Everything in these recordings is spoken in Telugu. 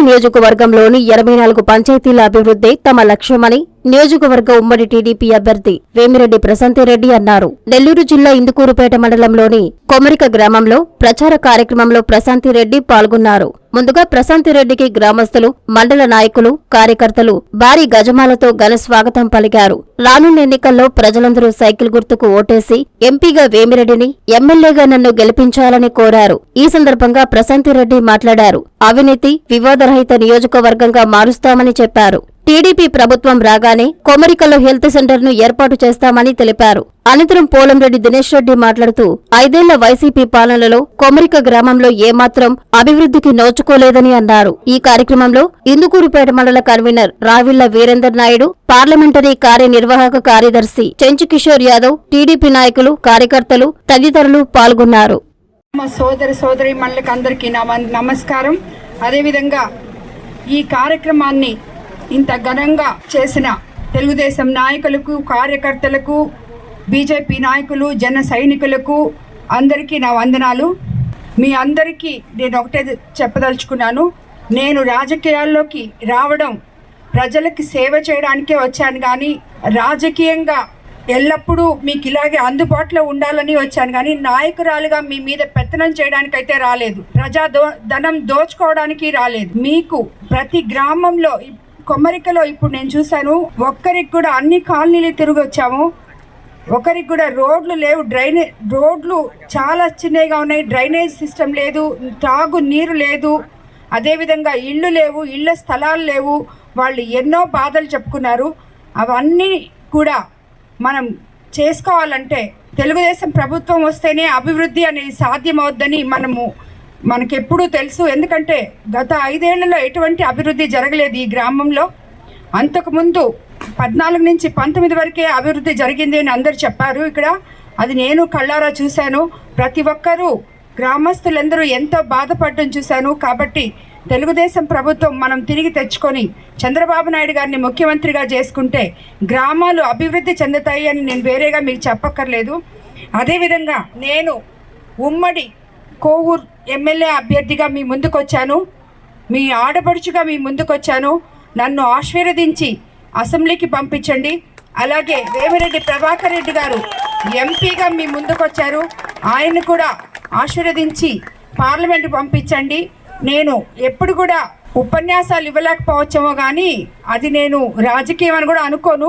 నియోజకవర్గంలోని ఇరవై నాలుగు పంచాయతీల అభివృద్ధి తమ లక్ష్యమని నియోజకవర్గ ఉమ్మడి టీడీపీ అభ్యర్థి వేమిరెడ్డి ప్రశాంతిరెడ్డి అన్నారు. నెల్లూరు జిల్లా ఇందుకూరుపేట మండలంలోని కొమరిక గ్రామంలో ప్రచార కార్యక్రమంలో ప్రశాంతిరెడ్డి పాల్గొన్నారు. ముందుగా ప్రశాంతిరెడ్డికి గ్రామస్తులు మండల నాయకులు కార్యకర్తలు భారీ గజమాలతో ఘన స్వాగతం పలికారు. రానున్న ఎన్నికల్లో ప్రజలందరూ సైకిల్ గుర్తుకు ఓటేసి ఎంపీగా వేమిరెడ్డిని ఎమ్మెల్యేగా నన్ను గెలిపించాలని కోరారు. ఈ సందర్భంగా ప్రశాంతిరెడ్డి మాట్లాడారు. అవినీతి వివాదరహిత నియోజకవర్గంగా మారుస్తామని చెప్పారు. టీడీపీ ప్రభుత్వం రాగానే కొమరికలో హెల్త్ సెంటర్ను ఏర్పాటు చేస్తామని తెలిపారు. అనంతరం పోలంరెడ్డి దినేష్ రెడ్డి మాట్లాడుతూ ఐదేళ్ళ వైసీపీ పాలనలో కొమరిక గ్రామంలో ఏమాత్రం అభివృద్ధికి నోచుకోలేదని అన్నారు. ఈ కార్యక్రమంలో ఇందుకూరుపేట మండల కన్వీనర్ రావిళ్ళ వీరేందర్ నాయుడు పార్లమెంటరీ కార్యనిర్వాహక కార్యదర్శి చెంచు కిషోర్ యాదవ్ టీడీపీ నాయకులు కార్యకర్తలు తదితరులు పాల్గొన్నారు. మా సోదరి మళ్ళకి అందరికీ నమస్కారం. అదేవిధంగా ఈ కార్యక్రమాన్ని ఇంత ఘనంగా చేసిన తెలుగుదేశం నాయకులకు కార్యకర్తలకు బీజేపీ నాయకులు జన సైనికులకు అందరికీ నా వందనాలు. మీ అందరికీ నేను ఒకటే చెప్పదలుచుకున్నాను. నేను రాజకీయాల్లోకి రావడం ప్రజలకి సేవ చేయడానికే వచ్చాను కానీ రాజకీయంగా ఎల్లప్పుడూ మీకు ఇలాగే అందుబాటులో ఉండాలని వచ్చాను కానీ నాయకురాలుగా మీ మీద పెత్తనం చేయడానికైతే రాలేదు. ప్రజా దో ధనం దోచుకోవడానికి రాలేదు. మీకు ప్రతి గ్రామంలో కొమ్మరికలో ఇప్పుడు నేను చూశాను ఒక్కరికి కూడా అన్ని కాలనీలు తిరిగి వచ్చాము. ఒకరికి కూడా రోడ్లు లేవు డ్రైనేజ్ రోడ్లు చాలా చిన్నగా ఉన్నాయి డ్రైనేజ్ సిస్టమ్ లేదు తాగు నీరు లేదు. అదేవిధంగా ఇళ్ళు లేవు ఇళ్ళ స్థలాలు లేవు. వాళ్ళు ఎన్నో బాధలు చెప్పుకున్నారు. అవన్నీ కూడా మనం చేసుకోవాలంటే తెలుగుదేశం ప్రభుత్వం వస్తేనే అభివృద్ధి అనేది సాధ్యమవుద్దని మనము మనకెప్పుడూ తెలుసు. ఎందుకంటే గత ఐదేళ్ళలో ఎటువంటి అభివృద్ధి జరగలేదు ఈ గ్రామంలో. అంతకుముందు పద్నాలుగు నుంచి పంతొమ్మిది వరకే అభివృద్ధి జరిగింది అని అందరు చెప్పారు ఇక్కడ. అది నేను కళ్ళారా చూశాను. ప్రతి ఒక్కరూ గ్రామస్తులందరూ ఎంతో బాధపడడం చూశాను. కాబట్టి తెలుగుదేశం ప్రభుత్వం మనం తిరిగి తెచ్చుకొని చంద్రబాబు నాయుడు గారిని ముఖ్యమంత్రిగా చేసుకుంటే గ్రామాలు అభివృద్ధి చెందుతాయి అని నేను వేరేగా మీకు చెప్పక్కర్లేదు. అదేవిధంగా నేను ఉమ్మడి కోవూర్ ఎమ్మెల్యే అభ్యర్థిగా మీ ముందుకు వచ్చాను మీ ఆడపడుచుగా మీ ముందుకు వచ్చాను నన్ను ఆశీర్వదించి అసెంబ్లీకి పంపించండి. అలాగే వేమిరెడ్డి ప్రభాకర్ రెడ్డి గారు ఎంపీగా మీ ముందుకు వచ్చారు ఆయన కూడా ఆశీర్వదించి పార్లమెంట్ పంపించండి. నేను ఎప్పుడు కూడా ఉపన్యాసాలు ఇవ్వలేకపోవచ్చేమో కానీ అది నేను రాజకీయం అని కూడా అనుకోను.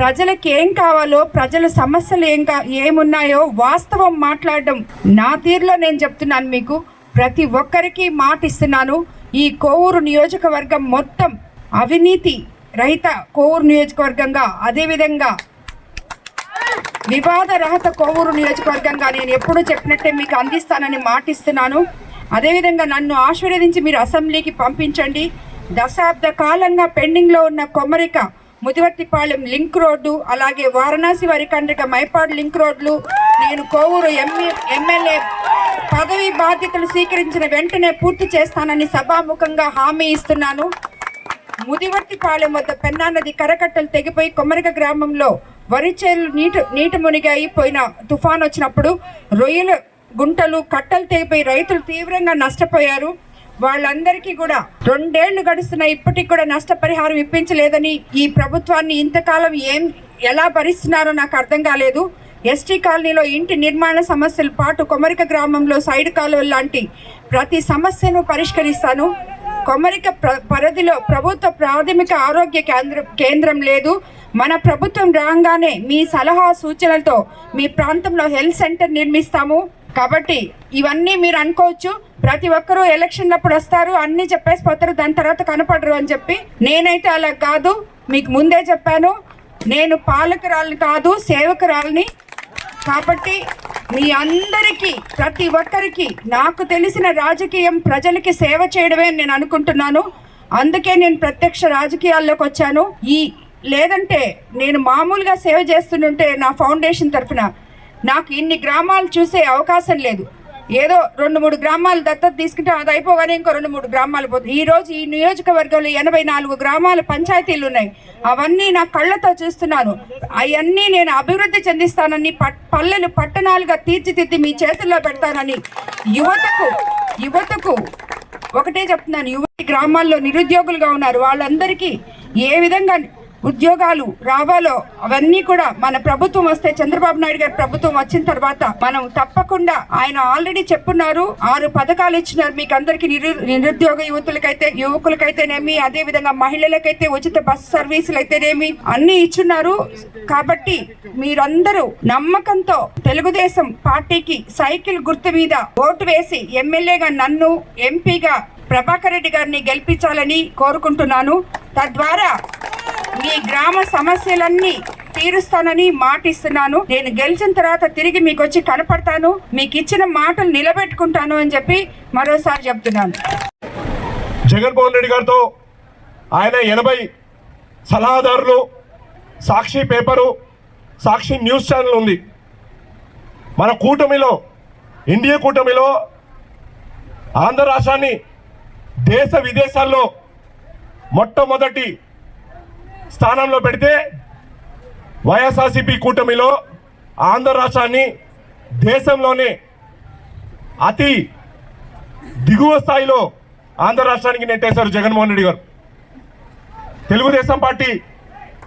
ప్రజలకి ఏం కావాలో ప్రజల సమస్యలు ఏం కా ఏమున్నాయో వాస్తవం మాట్లాడడం నా తీరులో నేను చెప్తున్నాను మీకు. ప్రతి ఒక్కరికి మాట ఇస్తున్నాను ఈ కోవూరు నియోజకవర్గం మొత్తం అవినీతి రహిత కోవూరు నియోజకవర్గంగా అదేవిధంగా వివాద రహిత కోవూరు నియోజకవర్గంగా నేను ఎప్పుడూ చెప్పినట్టే మీకు అందిస్తానని మాటిస్తున్నాను. అదేవిధంగా నన్ను ఆశీర్వదించి మీరు అసెంబ్లీకి పంపించండి. దశాబ్ద కాలంగా పెండింగ్లో ఉన్న కొమ్మరిక ముదివర్తిపాలెం లింక్ రోడ్డు అలాగే వారణాసి వరికండ్రిక మైపాడు లింక్ రోడ్లు. నేను కోవూరు ఎంఈ ఎమ్మెల్యే పదవి బాధ్యతలు స్వీకరించిన వెంటనే పూర్తి చేస్తానని సభాముఖంగా హామీ ఇస్తున్నాను. ముదివర్తిపాలెం వద్ద పెన్నా నది కరకట్టలు తెగిపోయి కొమరిక గ్రామంలో వరి చేలు నీటి నీటి మునిగాయి పోయిన తుఫాన్ వచ్చినప్పుడు రొయ్యల గుంటలు కట్టలు తెగిపోయి రైతులు తీవ్రంగా నష్టపోయారు. వాళ్ళందరికీ కూడా రెండేళ్ళు గడుస్తున్న ఇప్పటికి కూడా నష్టపరిహారం ఇప్పించలేదని ఈ ప్రభుత్వాన్ని ఇంతకాలం ఏం ఎలా భరిస్తున్నారో నాకు అర్థం కాలేదు. ఎస్టీ కాలనీలో ఇంటి నిర్మాణ సమస్యల పాటు కొమరిక గ్రామంలో సైడ్ కాలువ లాంటి ప్రతి సమస్యను పరిష్కరిస్తాను. కొమరిక ప్ర పరిధిలో ప్రభుత్వ ప్రాథమిక ఆరోగ్య కేంద్రం కేంద్రం లేదు. మన ప్రభుత్వం రాగానే మీ సలహా సూచనలతో మీ ప్రాంతంలో హెల్త్ సెంటర్ నిర్మిస్తాము. కాబట్టి ఇవన్నీ మీరు అనుకోవచ్చు. ప్రతి ఒక్కరూ ఎలక్షన్లప్పుడు వస్తారు అన్నీ చెప్పేసి పోతారు దాని తర్వాత కనపడరు అని చెప్పి నేనైతే అలా కాదు. మీకు ముందే చెప్పాను నేను పాలకురాలని కాదు సేవకురాలని. కాబట్టి మీ అందరికీ ప్రతి ఒక్కరికి నాకు తెలిసిన రాజకీయం ప్రజలకి సేవ చేయడమే అని నేను అనుకుంటున్నాను. అందుకే నేను ప్రత్యక్ష రాజకీయాల్లోకి వచ్చాను. ఈ లేదంటే నేను మామూలుగా సేవ చేస్తుంటే నా ఫౌండేషన్ తరఫున నాకు ఇన్ని గ్రామాలు చూసే అవకాశం లేదు. ఏదో రెండు మూడు గ్రామాలు దత్తత తీసుకుంటే అది అయిపోగానే ఇంకో రెండు మూడు గ్రామాలు పోతుంది ఈ రోజు ఈ నియోజకవర్గంలో ఎనభై నాలుగు గ్రామాల పంచాయతీలు ఉన్నాయి. అవన్నీ నా కళ్ళతో చూస్తున్నాను. అవన్నీ నేను అభివృద్ధి చెందిస్తానని పట్- పల్లెలు పట్టణాలుగా తీర్చిదిద్ది మీ చేతుల్లో పెడతానని యువతకు యువతకు ఒకటే చెప్తున్నాను. యువతి గ్రామాల్లో నిరుద్యోగులుగా ఉన్నారు. వాళ్ళందరికీ ఏ విధంగా ఉద్యోగాలు రావాలో అవన్నీ కూడా మన ప్రభుత్వం వస్తే చంద్రబాబు నాయుడు గారి ప్రభుత్వం వచ్చిన తర్వాత మనం తప్పకుండా ఆయన ఆల్రెడీ చెప్పున్నారు ఆరు పథకాలు ఇచ్చినారు మీకు అందరికి నిరు నిరుద్యోగ యువతులకైతే యువకులకైతేనేమి అదే విధంగా మహిళలకైతే ఉచిత బస్ సర్వీసులు అయితేనేమి అన్ని ఇచ్చున్నారు. కాబట్టి మీరందరూ నమ్మకంతో తెలుగుదేశం పార్టీకి సైకిల్ గుర్తు మీద ఓటు వేసి ఎమ్మెల్యేగా నన్ను ఎంపీగా ప్రభాకర్ రెడ్డి గారిని గెలిపించాలని కోరుకుంటున్నాను. తద్వారా మీ గ్రామ సమస్యలన్నీ తీరుస్తానని మాటిస్తున్నాను. నేను గెలిచిన తర్వాత తిరిగి మీకు వచ్చి కనపడతాను. మీకు ఇచ్చిన మాటలు నిలబెట్టుకుంటాను అని చెప్పి మరోసారి చెప్తున్నాను. జగన్మోహన్ రెడ్డి గారితో ఆయన ఎనభై సలహాదారులు Sakshi paper Sakshi news channel ఉంది. మన కూటమిలో ఇండియా కూటమిలో ఆంధ్ర రాష్ట్రాన్ని దేశ విదేశాల్లో మొట్టమొదటి స్థానంలో పెడితే వైఎస్ఆర్సీపీ కూటమిలో ఆంధ్ర రాష్ట్రాన్ని దేశంలోనే అతి దిగువ స్థాయిలో ఆంధ్ర రాష్ట్రానికి నెట్టేశారు జగన్మోహన్ రెడ్డి గారు. తెలుగుదేశం పార్టీ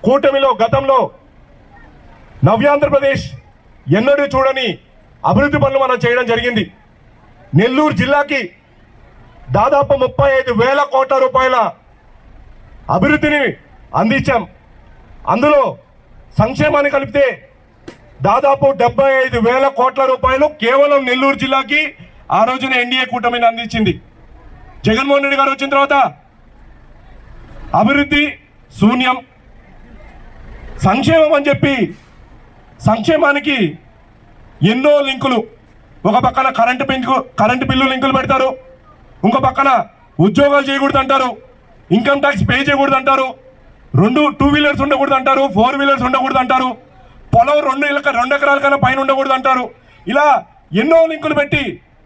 కూటమిలో గతంలో నవ్యాంధ్రప్రదేశ్ ఎన్నడూ చూడని అభివృద్ధి పనులు మనం చేయడం జరిగింది. నెల్లూరు జిల్లాకి దాదాపు ముప్పై ఐదు వేల కోట్ల రూపాయల అభివృద్ధిని అందించాం. అందులో సంక్షేమాన్ని కలిపితే దాదాపు డెబ్బై ఐదు వేల కోట్ల రూపాయలు కేవలం నెల్లూరు జిల్లాకి ఆ రోజున ఎన్డీఏ కూటమిని అందించింది. జగన్మోహన్ రెడ్డి గారు వచ్చిన తర్వాత అభివృద్ధి శూన్యం సంక్షేమం అని చెప్పి సంక్షేమానికి ఎన్నో లింకులు. ఒక పక్కన కరెంటు బిల్లు కరెంటు బిల్లు లింకులు పెడతారు. ఇంకో పక్కన ఉద్యోగాలు చేయకూడదు అంటారు ఇన్కమ్ ట్యాక్స్ పే చేయకూడదు అంటారు రెండు టూ వీలర్స్ ఉండకూడదు అంటారు ఫోర్ వీలర్స్ ఉండకూడదు అంటారు. పొలం రెండు రెండు ఎకరాల కన్నా పైన ఉండకూడదు అంటారు. ఇలా ఎన్నో లింకులు పెట్టి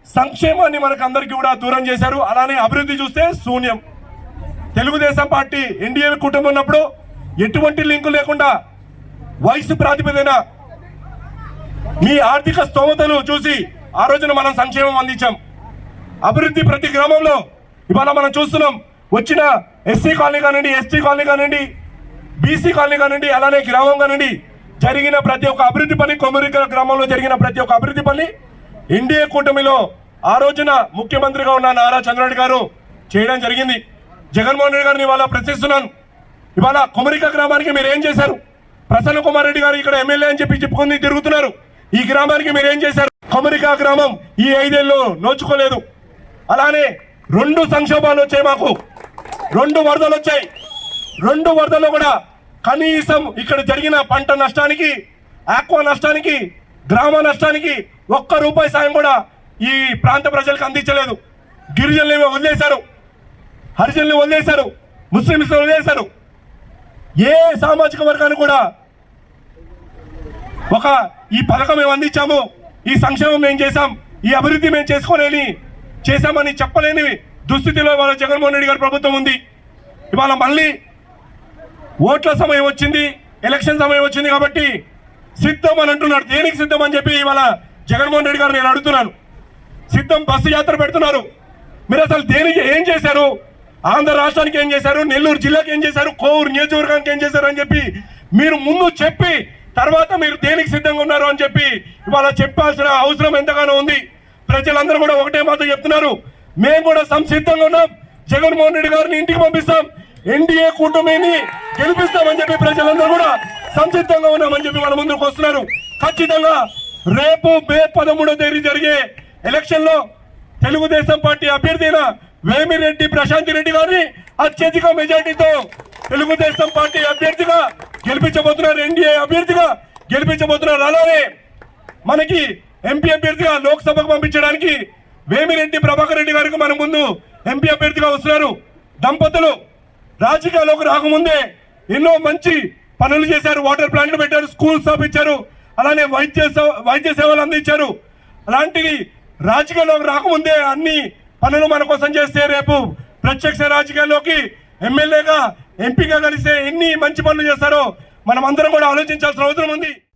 సంక్షేమాన్ని మనకు అందరికీ కూడా దూరం చేశారు. అలానే అభివృద్ధి చూస్తే శూన్యం. తెలుగుదేశం పార్టీ ఎన్డీఏ కుటుంబం ఉన్నప్పుడు ఎటువంటి లింకు లేకుండా వయసు ప్రాతిపదిన మీ ఆర్థిక స్తోమతను చూసి ఆ రోజున మనం సంక్షేమం అందించాం. అభివృద్ధి ప్రతి గ్రామంలో ఇవాళ మనం చూస్తున్నాం. వచ్చిన ఎస్సీ కాలనీ కానివ్వండి ఎస్టీ కాలనీ కానివ్వండి బీసీ కాలనీ కానివ్వండి అలానే గ్రామం కానివ్వండి జరిగిన ప్రతి ఒక్క అభివృద్ధి పని కొమ్మరికల గ్రామంలో జరిగిన ప్రతి ఒక్క అభివృద్ధి పని ఎన్డీఏ కూటమిలో ఆ రోజున ముఖ్యమంత్రిగా ఉన్న నారా చంద్రరెడ్డి గారు చేయడం జరిగింది. జగన్మోహన్ రెడ్డి గారిని ఇవాళ ప్రశ్నిస్తున్నాను. ఇవాళ కొమరిక గ్రామానికి మీరు ఏం చేశారు? ప్రసన్న కుమార్ రెడ్డి గారు ఇక్కడ ఎమ్మెల్యే అని చెప్పి చెప్పుకుని తిరుగుతున్నారు. ఈ గ్రామానికి మీరు ఏం చేశారు? కొమరిక గ్రామం ఈ ఐదేళ్ళు నోచుకోలేదు. అలానే రెండు సంక్షోభాలు వచ్చాయి మాకు. రెండు వరదలు వచ్చాయి. రెండు వరదలు కూడా కనీసం ఇక్కడ జరిగిన పంట నష్టానికి ఆక్వా నష్టానికి గ్రామ నష్టానికి ఒక్క రూపాయి సాయం కూడా ఈ ప్రాంత ప్రజలకు అందించలేదు. గిరిజనులు వదిలేశారు. హరిజనులు వదిలేశారు. ముస్లింస్ వదిలేశారు. ఏ సామాజిక వర్గాన్ని కూడా ఒక ఈ పథకం మేము అందించాము ఈ సంక్షేమం మేము చేశాం ఈ అభివృద్ధి మేము చేసుకోలేని చేశామని చెప్పలేనివి దుస్థితిలో ఇవాళ జగన్మోహన్ రెడ్డి గారి ప్రభుత్వం ఉంది. ఇవాళ మళ్ళీ ఓట్ల సమయం వచ్చింది ఎలక్షన్ సమయం వచ్చింది కాబట్టి సిద్ధం అని అంటున్నాడు దేనికి సిద్ధం అని చెప్పి ఇవాళ జగన్మోహన్ రెడ్డి గారు నేను అడుగుతున్నాను. సిద్ధం బస్సు యాత్ర పెడుతున్నారు. మీరు అసలు దేనికి ఏం చేశారు? ఆంధ్ర రాష్ట్రానికి ఏం చేశారు? నెల్లూరు జిల్లాకి ఏం చేశారు? కోవూరు నియోజకవర్గానికి ఏం చేశారు అని చెప్పి మీరు ముందు చెప్పి తర్వాత మీరు దేనికి సిద్ధంగా ఉన్నారు అని చెప్పి ఇవాళ చెప్పాల్సిన అవసరం ఎంతగానో ఉంది. ప్రజలందరూ కూడా ఒకటే మాత్రం చెప్తున్నారు. మేము కూడా సంసిద్ధంగా ఉన్నాం. జగన్మోహన్ రెడ్డి గారిని ఇంటికి పంపిస్తాం. ఎన్డీఏ కూటమిని గెలిపిస్తామని చెప్పి ప్రజలందరూ కూడా సంసిద్ధంగా ఉన్నామని చెప్పి మన ముందుకు వస్తున్నారు. ఖచ్చితంగా రేపు మే పదమూడో తేదీ జరిగే ఎలక్షన్లో తెలుగుదేశం పార్టీ అభ్యర్థి అయిన వేమిరెడ్డి ప్రశాంత్ రెడ్డి గారిని అత్యధిక మెజార్టీతో తెలుగుదేశం పార్టీ అభ్యర్థిగా గెలిపించబోతున్నారు. ఎన్డీఏ అభ్యర్థిగా గెలిపించబోతున్నారు. అలానే మనకి ఎంపీ అభ్యర్థిగా లోక్సభకు పంపించడానికి వేమిరెడ్డి ప్రభాకర్ రెడ్డి గారికి మన ముందు ఎంపీ అభ్యర్థిగా వస్తున్నారు. దంపతులు రాజకీయాల్లోకి రాకముందే ఎన్నో మంచి పనులు చేశారు. వాటర్ ప్లాంట్లు పెట్టారు స్కూల్స్ స్థాపించారు అలానే వైద్య సేవ- వైద్య సేవలు అందించారు. అలాంటివి రాజకీయాల్లోకి రాకముందే అన్ని పనులు మన కోసం చేస్తే రేపు ప్రత్యక్ష రాజకీయాల్లోకి ఎమ్మెల్యేగా ఎంపీగా కలిస్తే ఎన్ని మంచి పనులు చేస్తారో మనం అందరం కూడా ఆలోచించాల్సిన అవసరం ఉంది.